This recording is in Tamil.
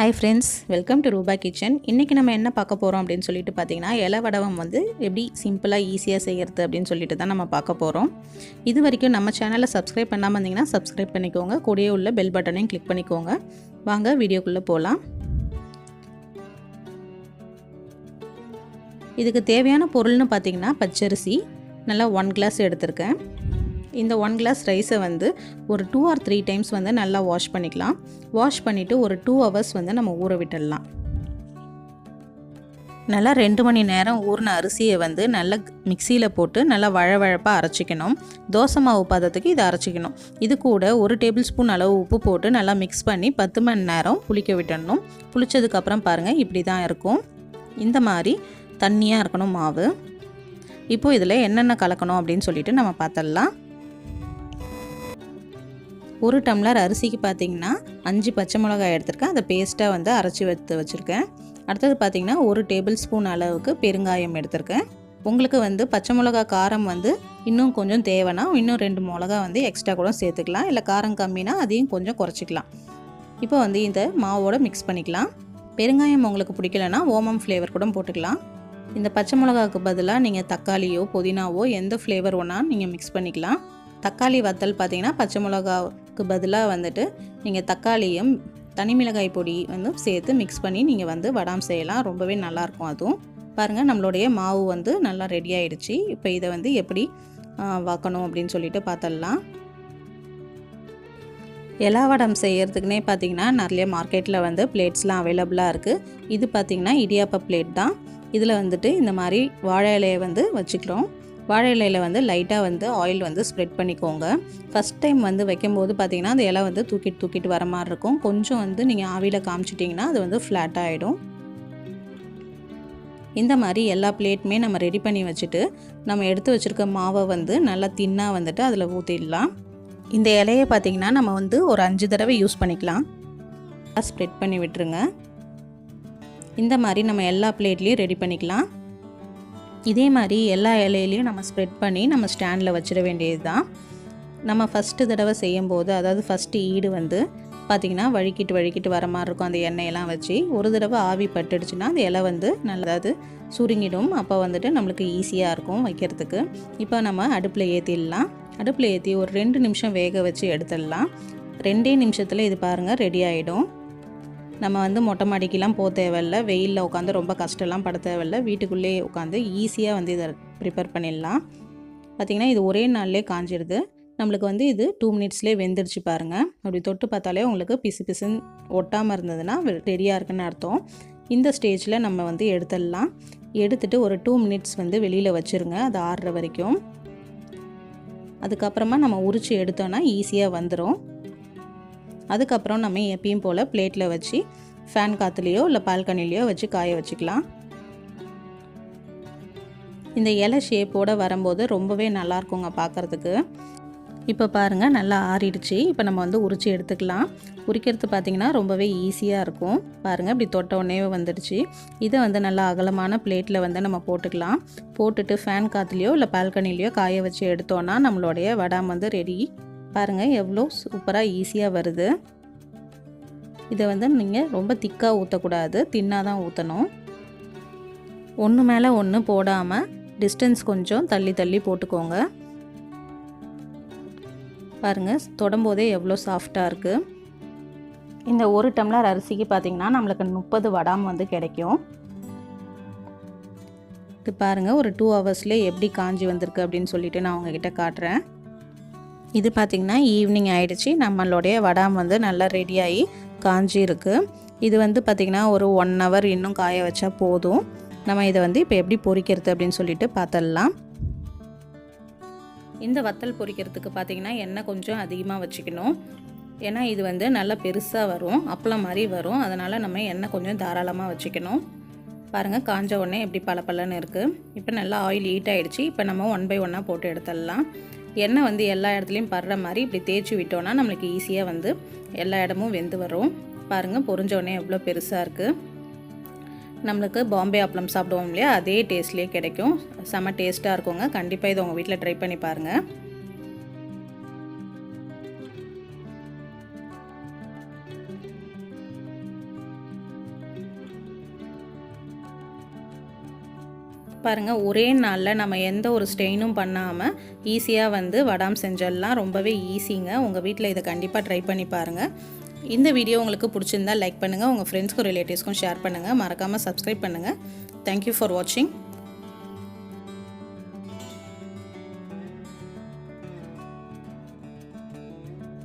Hi friends welcome to Rupa kitchen இன்றைக்கி நம்ம என்ன பார்க்க போகிறோம் அப்படின்னு சொல்லிட்டு பார்த்தீங்கன்னா இலை வடவம் வந்து எப்படி சிம்பிளாக ஈஸியாக செய்கிறது அப்படின்னு சொல்லிட்டு தான் நம்ம பார்க்க போகிறோம் இது வரைக்கும் நம்ம சேனலை சப்ஸ்கிரைப் பண்ணாமல் இருந்தீங்கன்னா சப்ஸ்கிரைப் பண்ணிக்கோங்க. கூடயே உள்ள பெல் பட்டனையும் கிளிக் பண்ணிக்கோங்க. வாங்க வீடியோக்குள்ளே போகலாம் இதுக்கு தேவையான பொருள்னு பார்த்தீங்கன்னா பச்சரிசி. நல்லா ஒன் கிளாஸ் எடுத்திருக்கேன். இந்த ஒன் கிளாஸ் ரைஸை வந்து ஒரு டூ ஆர் த்ரீ டைம்ஸ் வந்து நல்லா வாஷ் பண்ணிக்கலாம். வாஷ் பண்ணிவிட்டு ஒரு டூ ஹவர்ஸ் வந்து நம்ம ஊற விட்டுடலாம். நல்லா ரெண்டு மணி நேரம் ஊறின அரிசியை வந்து நல்லா மிக்சியில் போட்டு நல்லா வழவழப்பாக அரைச்சிக்கணும். தோசை மாவு பதத்துக்கு இதை அரைச்சிக்கணும். இது கூட ஒரு டேபிள் ஸ்பூன் அளவு உப்பு போட்டு நல்லா மிக்ஸ் பண்ணி பத்து மணி நேரம் புளிக்க விட்டணும் புளிச்சதுக்கப்புறம் பாருங்கள் இப்படி தான் இருக்கும். இந்த மாதிரி தண்ணியாக இருக்கணும் மாவு. இப்போது இதில் என்னென்ன கலக்கணும் அப்படின்னு சொல்லிட்டு நம்ம பார்த்துடலாம். ஒரு டம்ளர் அரிசிக்கு பார்த்தீங்கன்னா அஞ்சு பச்சை மிளகாய் எடுத்திருக்கேன். அதை பேஸ்ட்டாக வந்து அரைச்சி வைத்து வச்சுருக்கேன். அடுத்தது பார்த்திங்கன்னா ஒரு டேபிள் ஸ்பூன் அளவுக்கு பெருங்காயம் எடுத்திருக்கேன். உங்களுக்கு வந்து பச்சை மிளகா காரம் வந்து இன்னும் கொஞ்சம் தேவைன்னா இன்னும் ரெண்டு மிளகா வந்து எக்ஸ்ட்ரா கூட சேர்த்துக்கலாம். இல்லை காரம் கம்மினா அதையும் கொஞ்சம் குறைச்சிக்கலாம். இப்போ வந்து இந்த மாவோட மிக்ஸ் பண்ணிக்கலாம். பெருங்காயம் உங்களுக்கு பிடிக்கலன்னா ஓமம் ஃப்ளேவர் கூட போட்டுக்கலாம். இந்த பச்சை மிளகாவுக்கு பதிலாக நீங்கள் தக்காளியோ புதினாவோ எந்த ஃப்ளேவர் ஒன்றா நீங்கள் மிக்ஸ் பண்ணிக்கலாம். தக்காளி வத்தல் பார்த்தீங்கன்னா பச்சை மிளகா மிளகாவுக்கு பதிலாக வந்துட்டு நீங்கள் தக்காளியும் தனி மிளகாய் பொடி வந்து சேர்த்து மிக்ஸ் பண்ணி நீங்கள் வந்து வடாம் செய்யலாம். ரொம்பவே நல்லாயிருக்கும் அதுவும். பாருங்கள் நம்மளுடைய மாவு வந்து நல்லா ரெடி ஆகிடுச்சு இப்போ இதை வந்து எப்படி வாக்கணும் அப்படின்னு சொல்லிட்டு பார்த்துடலாம் எல்லா வடம் செய்கிறதுக்குனே பார்த்தீங்கன்னா நிறைய மார்க்கெட்டில் வந்து பிளேட்ஸ்லாம் அவைலபிளாக இருக்குது இது பார்த்திங்கன்னா இடியாப்ப பிளேட் தான். இதில் வந்துட்டு இந்த மாதிரி வாழை இலையை வந்து வச்சுக்கிறோம். வாழை இலையில் வந்து லைட்டாக வந்து ஆயில் வந்து ஸ்ப்ரெட் பண்ணிக்கோங்க. ஃபஸ்ட் டைம் வந்து வைக்கும்போது பார்த்திங்கன்னா அந்த இலை வந்து தூக்கிட்டு தூக்கிட்டு வர மாதிரி இருக்கும். கொஞ்சம் வந்து நீங்கள் ஆவியில் காமிச்சிட்டிங்கன்னா அது வந்து ஃப்ளாட் ஆகிடும் இந்த மாதிரி எல்லா பிளேட்டுமே நம்ம ரெடி பண்ணி வச்சுட்டு நம்ம எடுத்து வச்சுருக்க மாவை வந்து நல்லா தின்னாக வந்துட்டு அதில் ஊற்றிடலாம் இந்த இலையை பார்த்திங்கன்னா நம்ம வந்து ஒரு அஞ்சு தடவை யூஸ் பண்ணிக்கலாம். ஸ்ப்ரெட் பண்ணி விட்டுருங்க. இந்த மாதிரி நம்ம எல்லா பிளேட்லேயும் ரெடி பண்ணிக்கலாம். இதே மாதிரி எல்லா இலையிலையும் நம்ம ஸ்ப்ரெட் பண்ணி நம்ம ஸ்டாண்டில் வச்சிட வேண்டியது தான் நம்ம ஃபஸ்ட்டு தடவை செய்யும்போது அதாவது ஃபஸ்ட்டு ஈடு வந்து பார்த்திங்கன்னா வழுக்கிட்டு வழுக்கிட்டு வர மாதிரி இருக்கும். அந்த எண்ணெயெல்லாம் வச்சு ஒரு தடவை ஆவி பட்டுடுச்சுன்னா அந்த இலை வந்து நல்லதாவது சுருங்கிடும். அப்போ வந்துட்டு நம்மளுக்கு ஈஸியாக இருக்கும் வைக்கிறதுக்கு. இப்போ நம்ம அடுப்பில் ஏற்றிடலாம் அடுப்பில் ஏற்றி ஒரு ரெண்டு நிமிஷம் வேக வச்சு எடுத்துடலாம். ரெண்டே நிமிஷத்தில் இது பாருங்கள் ரெடி ஆகிடும் நம்ம வந்து மொட்டை மாடிக்கெலாம் போக தேவையில்ல. வெயிலில் உட்காந்து ரொம்ப கஷ்டம்லாம் பட தேவையில்ல. வீட்டுக்குள்ளேயே உட்காந்து ஈஸியாக வந்து இதை ப்ரிப்பேர் பண்ணிடலாம். பார்த்திங்கன்னா இது ஒரே நாள்லேயே காஞ்சிடுது நம்மளுக்கு வந்து இது டூ மினிட்ஸ்லேயே வெந்துருச்சு பாருங்கள் அப்படி தொட்டு பார்த்தாலே உங்களுக்கு பிசு பிசுன்னு ஒட்டாமல் இருந்ததுன்னா ரெடியாக இருக்குன்னு அர்த்தம். இந்த ஸ்டேஜில் நம்ம வந்து எடுத்துடலாம். எடுத்துகிட்டு ஒரு டூ மினிட்ஸ் வந்து வெளியில் வச்சுருங்க. அது ஆறுற வரைக்கும். அதுக்கப்புறமா நம்ம உரித்து எடுத்தோன்னா ஈஸியாக வந்துடும் அதுக்கப்புறம் நம்ம எப்பயும் போல் பிளேட்டில் வச்சு ஃபேன் காற்றுலையோ இல்லை பால்கனிலேயோ வச்சு காய வச்சுக்கலாம். இந்த இலை ஷேப்போடு வரும்போது ரொம்பவே நல்லாயிருக்குங்க பார்க்குறதுக்கு இப்போ பாருங்கள் நல்லா ஆறிடுச்சு. இப்போ நம்ம வந்து உரித்து எடுத்துக்கலாம். உரிக்கிறது பார்த்திங்கன்னா ரொம்பவே ஈஸியாக இருக்கும். பாருங்கள் இப்படி தொட்ட உடனே வந்துடுச்சு. இதை வந்து நல்லா அகலமான பிளேட்டில் வந்து நம்ம போட்டுக்கலாம். போட்டுட்டு ஃபேன் காற்றுலையோ இல்லை பால்கனிலேயோ காய வச்சு எடுத்தோன்னா நம்மளுடைய வடாம் வந்து ரெடி பாருங்கள் எவ்வளோ சூப்பராக ஈஸியாக வருது. இதை வந்து நீங்கள் ரொம்ப திக்காக ஊற்றக்கூடாது தின்னாக தான் ஊற்றணும் ஒன்று மேலே ஒன்று போடாமல் டிஸ்டன்ஸ் கொஞ்சம் தள்ளி தள்ளி போட்டுக்கோங்க. பாருங்கள் தொடம்போதே எவ்வளோ சாஃப்டாக இருக்குது இந்த ஒரு டம்ளர் அரிசிக்கு பார்த்திங்கன்னா நம்மளுக்கு முப்பது வடாம் வந்து கிடைக்கும். இது பாருங்கள் ஒரு டூ ஹவர்ஸ்லேயே எப்படி காஞ்சி வந்திருக்கு அப்படின்னு சொல்லிட்டு நான் உங்ககிட்ட காட்டுறேன். இது பார்த்திங்கன்னா ஈவினிங் ஆகிடுச்சு நம்மளுடைய வடாம் வந்து நல்லா ரெடியாகி காஞ்சி இருக்குது இது வந்து பார்த்திங்கன்னா ஒரு ஒன் ஹவர் இன்னும் காய வச்சா போதும். நம்ம இதை வந்து இப்போ எப்படி பொரிக்கிறது அப்படின்னு சொல்லிட்டு பார்த்துடலாம் இந்த வத்தல் பொறிக்கிறதுக்கு பார்த்திங்கன்னா எண்ணெய் கொஞ்சம் அதிகமாக வச்சுக்கணும். ஏன்னா இது வந்து நல்லா பெருசாக வரும். அப்பளம் மாதிரி வரும். அதனால் நம்ம எண்ணெய் கொஞ்சம் தாராளமாக வச்சுக்கணும். பாருங்கள் காஞ்ச உடனே எப்படி பல பலன்னு இருக்குது இப்போ நல்லா ஆயில் ஹீட் ஆகிடுச்சு இப்போ நம்ம ஒன் பை ஒன்னாக போட்டு எடுத்துடலாம். எண்ணெய் வந்து எல்லா இடத்துலையும் படுற மாதிரி இப்படி தேய்ச்சி விட்டோன்னா நம்மளுக்கு ஈஸியாக வந்து எல்லா இடமும் வெந்து வரும். பாருங்கள் பொறிஞ்சோடனே எவ்வளோ பெருசாக இருக்குது நம்மளுக்கு பாம்பே அப்பளம் சாப்பிடுவோம் இல்லையா? அதே டேஸ்ட்லேயே கிடைக்கும். செம்ம டேஸ்ட்டாக இருக்குங்க. கண்டிப்பாக இதை உங்கள் வீட்டில் ட்ரை பண்ணி பாருங்கள் பாருங்கள் ஒரே நாளில் நம்ம எந்த ஒரு ஸ்டெயினும் பண்ணாமல் ஈஸியாக வந்து வடாம் செஞ்சிடலாம் ரொம்பவே ஈஸிங்க. உங்கள் வீட்டில் இதை கண்டிப்பாக ட்ரை பண்ணி பாருங்கள் இந்த வீடியோ உங்களுக்கு பிடிச்சிருந்தா லைக் பண்ணுங்கள் உங்கள் ஃப்ரெண்ட்ஸ்க்கும் ரிலேட்டிவ்ஸ்க்கும் ஷேர் பண்ணுங்கள் மறக்காமல் சப்ஸ்கிரைப் பண்ணுங்கள் தேங்க்யூ ஃபார் வாட்சிங்